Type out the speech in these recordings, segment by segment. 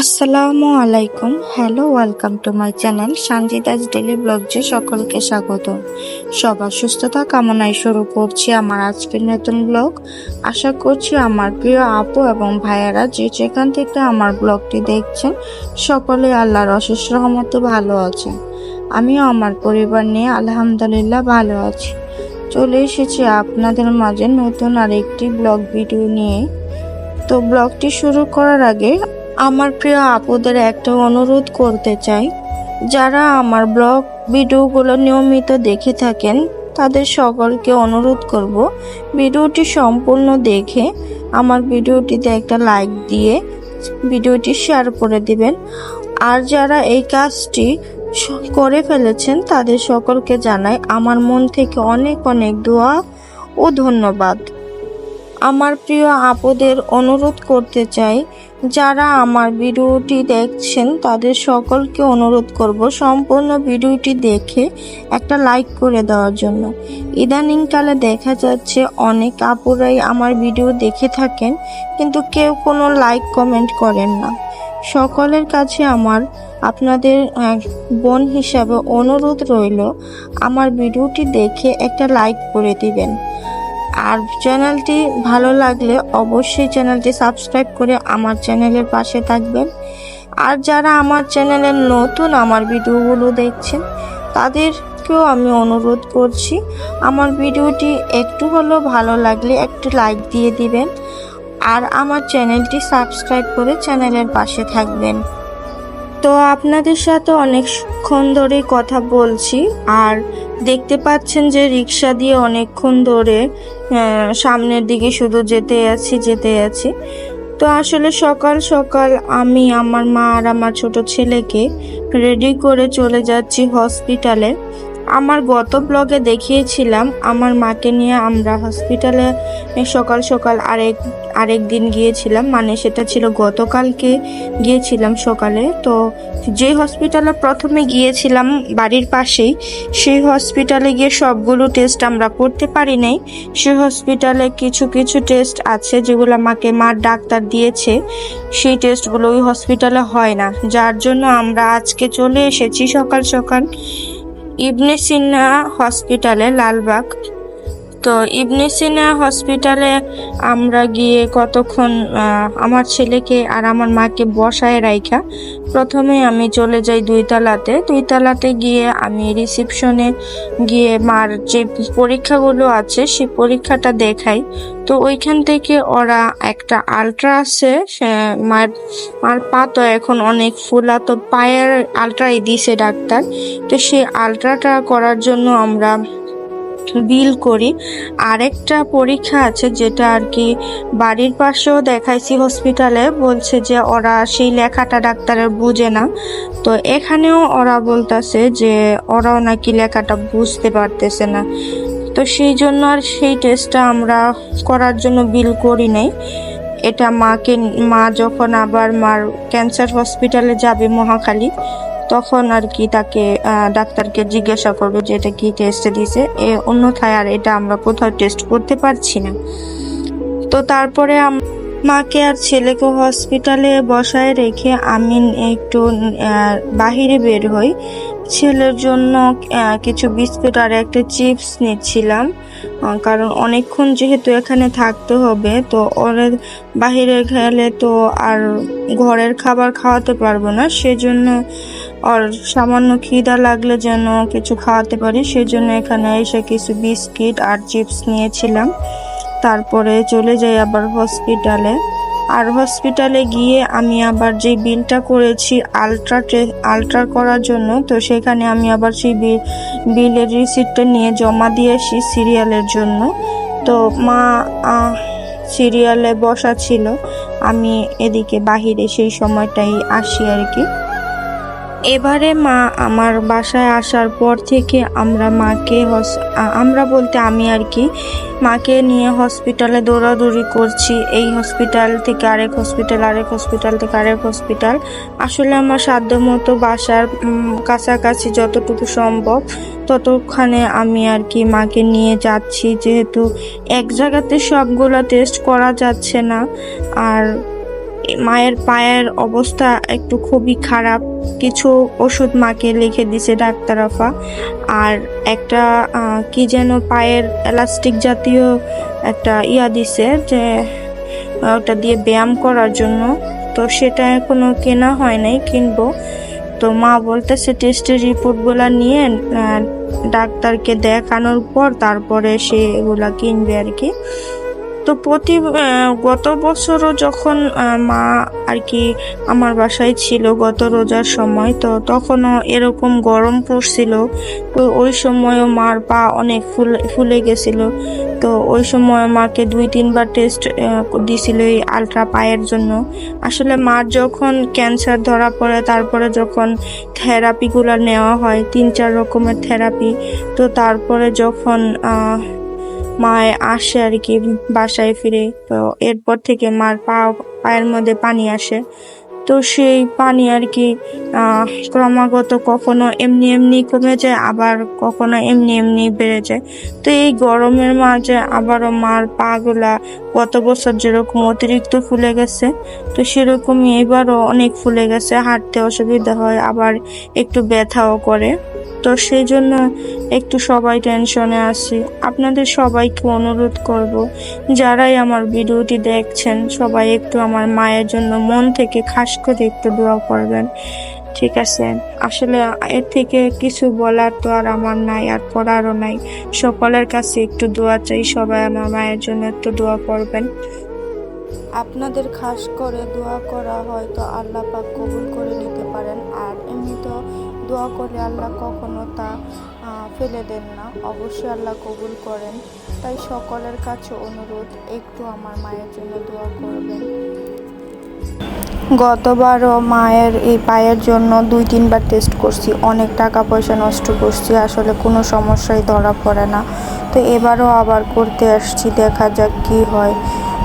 আসসালামু আলাইকুম। Hello welcome to my channel Sanjita's daily ব্লগজে সকলকে স্বাগত। সবার সুস্থতা কামনায় শুরু করছি আমার আজকের নতুন ব্লগ আশা করছি আমার প্রিয় আপু এবং ভাইয়ারা যে যেখান থেকে আমার ব্লগটি দেখছেন, সকলে আল্লাহর অশেষ রহমতে ভালো আছেন। আমিও আমার পরিবার নিয়ে আলহামদুলিল্লাহ ভালো আছি। চলে এসেছি আপনাদের মাঝে নতুন আরেকটি ব্লগ ভিডিও নিয়ে। তো ব্লগটি শুরু করার আগে আমার প্রিয় আপুদের একটা অনুরোধ করতে চাই। যারা আমার ব্লগ ভিডিওগুলো নিয়মিত দেখে থাকেন, তাদের সকলকে অনুরোধ করব, ভিডিওটি সম্পূর্ণ দেখে আমার ভিডিওটিতে একটা লাইক দিয়ে ভিডিওটি শেয়ার করে দিবেন। আর যারা এই কাজটি করে ফেলেছেন, তাদের সকলকে জানাই আমার মন থেকে অনেক অনেক দোয়া ও ধন্যবাদ। আমার প্রিয় আপদের অনুরোধ করতে চাই, যারা আমার ভিডিওটি দেখছেন তাদের সকলকে অনুরোধ করব সম্পূর্ণ ভিডিওটি দেখে একটা লাইক করে দেওয়ার জন্য। ইদানিংকালে দেখা যাচ্ছে অনেক আপুরাই আমার ভিডিও দেখে থাকেন, কিন্তু কেউ কোনো লাইক কমেন্ট করেন না। সকলের কাছে আমার আপনাদের বোন হিসাবে অনুরোধ রইল, আমার ভিডিওটি দেখে একটা লাইক করে দিবেন। আর চ্যানেলটি ভালো লাগলে অবশ্যই চ্যানেলটি সাবস্ক্রাইব করে আমার চ্যানেলের পাশে থাকবেন। আর যারা আমার চ্যানেলের নতুন আমার ভিডিওগুলো দেখছেন, তাদেরকেও আমি অনুরোধ করছি, আমার ভিডিওটি একটু হলেও ভালো লাগলে একটু লাইক দিয়ে দিবেন। আর আমার চ্যানেলটি সাবস্ক্রাইব করে চ্যানেলের পাশে থাকবেন। তো আপনাদের সাথে অনেকক্ষণ ধরে কথা বলছি, আর দেখতে পাচ্ছেন যে রিক্সা দিয়ে অনেকক্ষণ ধরে সামনের দিকে শুধু যেতে আছি যেতে আছি। তো আসলে সকাল সকাল আমি আমার মা আর আমার ছোট ছেলেকে রেডি করে চলে যাচ্ছি হসপিটালে আমার গত ব্লগে দেখিয়েছিলাম, আমার মাকে নিয়ে আমরা হসপিটালে সকাল সকাল আরেক আরেক দিন গিয়েছিলাম। মানে সেটা ছিল গতকালকে গিয়েছিলাম সকালে। তো যে হসপিটালে প্রথমে গিয়েছিলাম বাড়ির পাশেই, সেই হসপিটালে গিয়ে সবগুলো টেস্ট আমরা করতে পারি নাই। সেই হসপিটালে কিছু কিছু টেস্ট আছে যেগুলো আমাকে মার ডাক্তার দিয়েছে। সেই টেস্টগুলো ওই হসপিটালে হয় না। যার জন্য আমরা আজকে চলে এসেছি সকাল সকাল। ইবনে সিনহা হসপিটালে লালবাগ তো ইবনে সিনা হসপিটালে আমরা গিয়ে কতক্ষণ আমার ছেলেকে আর আমার মাকে বসায় রাইখা, প্রথমে আমি চলে যাই দুই তালাতে। দুই তালাতে গিয়ে আমি রিসিপশনে গিয়ে মার যে পরীক্ষাগুলো আছে সেই পরীক্ষাটা দেখাই। তো ওইখান থেকে ওরা একটা আলট্রা আছে, সে- মার মার পা তো এখন অনেক ফুলা, তো পায়ের আলট্রাই দিছে ডাক্তার। তো সেই আলট্রাটা করার জন্য আমরা বিল করি। আরেকটা পরীক্ষা আছে যেটা আর কি বাড়ির পাশেও দেখাইছি হসপিটালে বলছে যে ওরা সেই লেখাটা ডাক্তারের বুঝে না। তো এখানেও ওরা বলতাছে যে ওরাও নাকি লেখাটা বুঝতে পারতেছে না। তো সেই জন্য আর সেই টেস্টটা আমরা করার জন্য বিল করি নাই। এটা মাকে, মা যখন আবার মার ক্যান্সার হসপিটালে যাবে মহাখালী তখন আর কি তাকে ডাক্তারকে জিজ্ঞাসা করবে যে এটা কি টেস্ট দিছে এ অন্যথায় আর এটা আমরা কোথাও টেস্ট করতে পারছি না। তো তারপরে মাকে আর ছেলেকে হসপিটালে বসায় রেখে আমি একটু বাহিরে বের হই। ছেলের জন্য কিছু বিস্কুট আর একটা চিপস নিচ্ছিলাম। কারণ অনেকক্ষণ যেহেতু এখানে থাকতে হবে, তো ওরা বাহিরে গেলে তো আর ঘরের খাবার খাওয়াতে পারব না। সেজন্য আর সামান্য খিদা লাগলে যেন কিছু খাওয়াতে পারি। সেজন্য এখানে এসে কিছু বিস্কিট আর চিপস নিয়েছিলাম। তারপরে চলে যাই আবার হসপিটালে। আর হসপিটালে গিয়ে আমি আবার যে বিলটা করেছি আলট্রা আলট্রা করার জন্য, তো সেখানে আমি আবার সেই বিল বিলের রিসিপ্টটা নিয়ে জমা দিয়ে আসি সিরিয়ালের জন্য। তো মা সিরিয়ালে বসা ছিল। আমি এদিকে বাহিরে সেই সময়টাই আসি আর কি। এবারে মা আমার বাসায় আসার পর থেকে আমরা মাকে হস- আমরা বলতে আমি আর কি, মাকে নিয়ে হসপিটালে দৌড়াদৌড়ি করছি। এই হসপিটাল থেকে আরেক হসপিটাল আরেক হসপিটাল থেকে আরেক হসপিটাল। আসলে আমার সাধ্য মতো বাসার কাছাকাছি যতটুকু সম্ভব ততক্ষণে আমি আর কি মাকে নিয়ে যাচ্ছি। যেহেতু এক জায়গাতে সবগুলো টেস্ট করা যাচ্ছে না। আর মায়ের পায়ের অবস্থা একটু খুবই খারাপ। কিছু ওষুধ মাকে লিখে দিছে ডাক্তার আফা। আর একটা কি যেন পায়ের এলাস্টিক জাতীয় একটা ইয়া দিছে যে ওটা দিয়ে ব্যায়াম করার জন্য। তো সেটা এখনও কেনা হয় নাই, কিনবো। তো মা বলতেছে টেস্টের রিপোর্টগুলো নিয়ে ডাক্তারকে দেখানোর পর তারপরে সে এগুলা কিনবে আর কি। তো প্রতি গত বছরও যখন মা আর কি আমার বাসায় ছিল গত রোজার সময়, তো তখনও এরকম গরম পড়ছিল। তো ওই সময়ও মার পা অনেক ফুলে ফুলে গেছিল। তো ওই সময় মাকে দুই, তিনবার টেস্ট দিছিল এই আলট্রা পায়ের জন্য। আসলে মার যখন ক্যান্সার ধরা পড়ে, তারপরে যখন থেরাপিগুলো নেওয়া হয়, তিন, চার রকমের থেরাপি তো তারপরে যখন মায় আসে আর কি বাসায় ফিরে। তো এরপর থেকে মার পা পায়ের মধ্যে পানি আসে। তো সেই পানি আর কি ক্রমাগত কখনো এমনি এমনি কমে যায়, আবার কখনো এমনি এমনি বেড়ে যায়। তো এই গরমের মাঝে আবারও মার পা গুলা গত বছর যেরকম অতিরিক্ত ফুলে গেছে, তো সেরকমই এবারও অনেক ফুলে গেছে, হাঁটতে অসুবিধা হয়, আবার একটু ব্যথাও করে। তো সেই জন্য একটু সবাই টেনশনে আছি। আপনাদের সবাইকে অনুরোধ করব, যারাই আমার ভিডিওটি দেখছেন, সবাই একটু আমার মায়ের জন্য মন থেকে খাস করে একটু দোয়া করবেন। ঠিক আছে? আসলে এর থেকে কিছু বলার তো আর আমার নাই, আর করারও নাই। সকলের কাছে একটু দোয়া চাই, সবাই আমার মায়ের জন্য একটু দোয়া করবেন। আপনাদের খাস করে দোয়া করা হয়তো আল্লাহ পাক কবুল করে নিতে পারেন, আর এমনি তো দোয়া করলে আল্লাহ কখনো তা ফেলে দেন না। অবশ্যই আল্লাহ কবুল করেন। তাই সকলের কাছে অনুরোধ, একটু আমার মায়ের জন্য দোয়া করবেন। গতবারও মায়ের এই পায়ের জন্য দুই, তিনবার টেস্ট করছি। অনেক টাকা পয়সা নষ্ট করছি। আসলে কোনো সমস্যাই ধরা পড়ে না। তো এবারও আবার করতে আসছি, দেখা যাক কি হয়।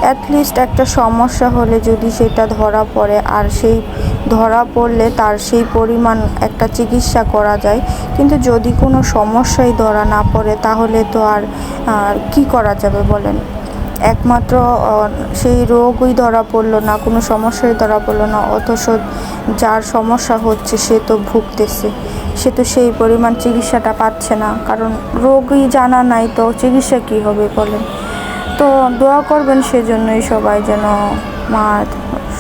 অ্যাটলিস্ট একটা সমস্যা হলে যদি সেটা ধরা পড়ে, আর সেই ধরা পড়লে তার সেই পরিমাণ একটা চিকিৎসা করা যায়। কিন্তু যদি কোনো সমস্যাই ধরা না পড়ে, তাহলে তো আর কি করা যাবে বলেন? একমাত্র সেই রোগই ধরা পড়ল না, কোনো সমস্যাই ধরা পড়ল না, অথচ যার সমস্যা হচ্ছে সে তো ভুগতেছে। সে তো সেই পরিমাণ চিকিৎসাটা পাচ্ছে না, কারণ রোগই জানা নাই তো চিকিৎসা কী হবে বলেন। তো দোয়া করবেন সেজন্যই সবাই যেন মা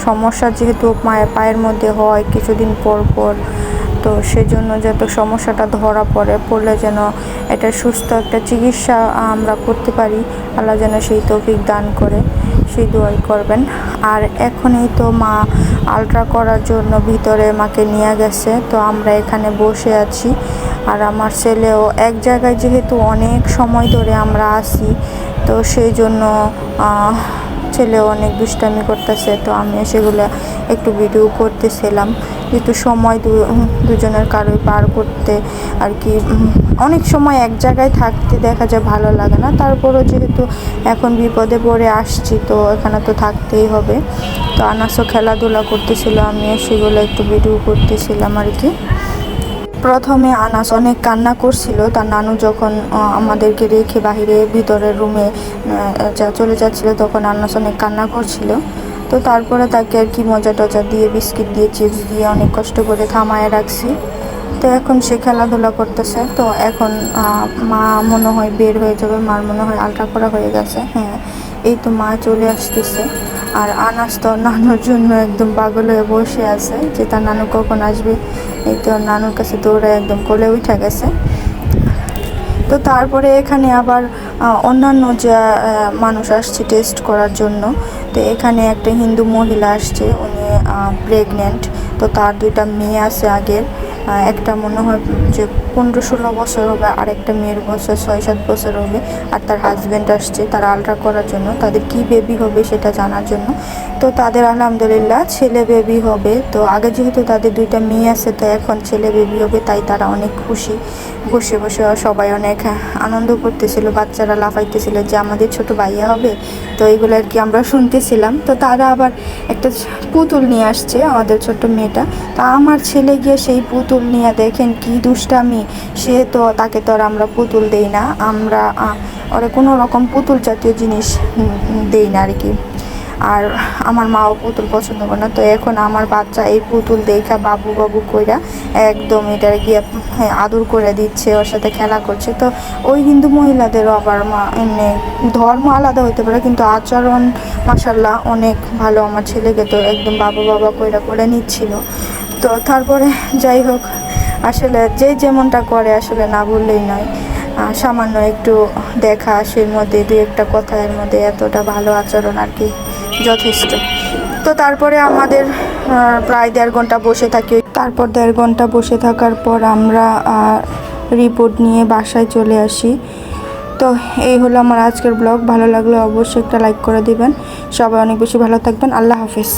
সমস্যা যেহেতু মায়ের পায়ের মধ্যে হয়, কিছুদিন পর পর তো সেজন্য যত সমস্যাটা ধরা পড়ে, পড়লে যেন এটা সুস্থ একটা চিকিৎসা আমরা করতে পারি। আল্লাহ যেন সেই তৌফিক দান করে, সেই দোয়াই করবেন। আর এখনই তো মা আলট্রা করার জন্য ভিতরে মাকে নিয়ে গেছে, তো আমরা এখানে বসে আছি। আর আমার ছেলেও এক জায়গায় যেহেতু অনেক সময় ধরে আমরা আসি তো সেই জন্য ছেলেও অনেক দুষ্টামি করতেছে, তো আমি সেগুলো একটু ভিডিও করতেছিলাম। যেহেতু সময় দুজনের কারোই পার করতে আর কি অনেক সময় এক জায়গায় থাকতে দেখা যায় ভালো লাগে না। তারপরও যেহেতু এখন বিপদে পড়ে আসছি, তো এখানে তো থাকতেই হবে। তো আনাসও খেলাধুলা করতেছিল আমি সেগুলো একটু ভিডিও করতেছিলাম আর কি। প্রথমে আনাস অনেক কান্না করছিল। তার নানু যখন আমাদেরকে রেখে বাইরে ভিতরের রুমে যা চলে যাচ্ছিল, তখন আনাস অনেক কান্না করছিল। তো তারপরে তাকে আর কি মজা টজা দিয়ে বিস্কিট দিয়ে চিপস দিয়ে অনেক কষ্ট করে থামায় রাখছি। তো এখন সে খেলাধুলা করতেছে। তো এখন মা মনে হয় বের হয়ে যাবে। মার মনে হয় আলট্রা করা হয়ে গেছে। হ্যাঁ এই তো মা চলে আসতেছে। আর আনাস তো নানুর জন্য একদম পাগল হয়ে বসে আছে যে তার নানু কখন আসবে? এই তো নানুর কাছে দৌড়ে একদম কোলে উঠে গেছে। তো তারপরে এখানে আবার অন্যান্য যা মানুষ আসছে টেস্ট করার জন্য। তো এখানে একটা হিন্দু মহিলা আসছে, উনি প্রেগনেন্ট তো তার দুইটা মেয়ে আছে আগের। একটা মনে হয় যে পনেরো ষোলো বছর হবে আর একটা মেয়ের বছর, ছয় সাত বছর হবে, আর তার হাজব্যান্ড আসছে, তার আলট্রা করার জন্য, তাদের কি বেবি হবে সেটা জানার জন্য। তো তাদের আলহামদুলিল্লাহ ছেলে বেবি হবে। তো আগে যেহেতু তাদের দুইটা মেয়ে আছে, তো এখন ছেলে বেবি হবে, তাই তারা অনেক খুশি। বসে বসে সবাই অনেক আনন্দ করতেছিল, বাচ্চারা লাফাইতেছিল যে আমাদের ছোট ভাইয়া হবে। তো এইগুলো আর কি আমরা শুনতেছিলাম। তো তারা আবার একটা পুতুল নিয়ে আসছে আমাদের ছোট্ট মেয়েটা। তা আমার ছেলে গিয়ে সেই পুতুল নিয়ে দেখেন কি দুষ্টামি সে তো তাকে তো আর আমরা পুতুল দেই না। আমরা ওরা কোনো রকম পুতুল জাতীয় জিনিস দেই না আর কি। আর আমার মাও পুতুল পছন্দ করে না তো এখন আমার বাচ্চা এই পুতুল দেখা বাবু বাবু কইরা একদম এটা গিয়ে হ্যাঁ, আদর করে দিচ্ছে ওর সাথে খেলা করছে। তো ওই হিন্দু মহিলাদেরও আবার এমনি ধর্ম আলাদা হতে পারে কিন্তু আচরণ মাসাল্লাহ অনেক ভালো। আমার ছেলেকে তো একদম বাবা বাবা কইরা করে নিচ্ছিল। তো তারপরে যাই হোক, আসলে যে যেমনটা করে আসলে না বললেই নয়। সামান্য একটু দেখা সেই মধ্যে দু একটা কথা এর মধ্যে এতটা ভালো আচরণ আর কি যথেষ্ট। তো তারপরে আমাদের প্রায় দেড় ঘণ্টা বসে থাকি। তারপর দেড় ঘণ্টা বসে থাকার পর আমরা রিপোর্ট নিয়ে বাসায় চলে আসি। তো এই হলো আমার আজকের ব্লগ। ভালো লাগলে অবশ্যই একটা লাইক করে দিবেন। সবাই অনেক বেশি ভালো থাকবেন। আল্লাহ হাফিজ।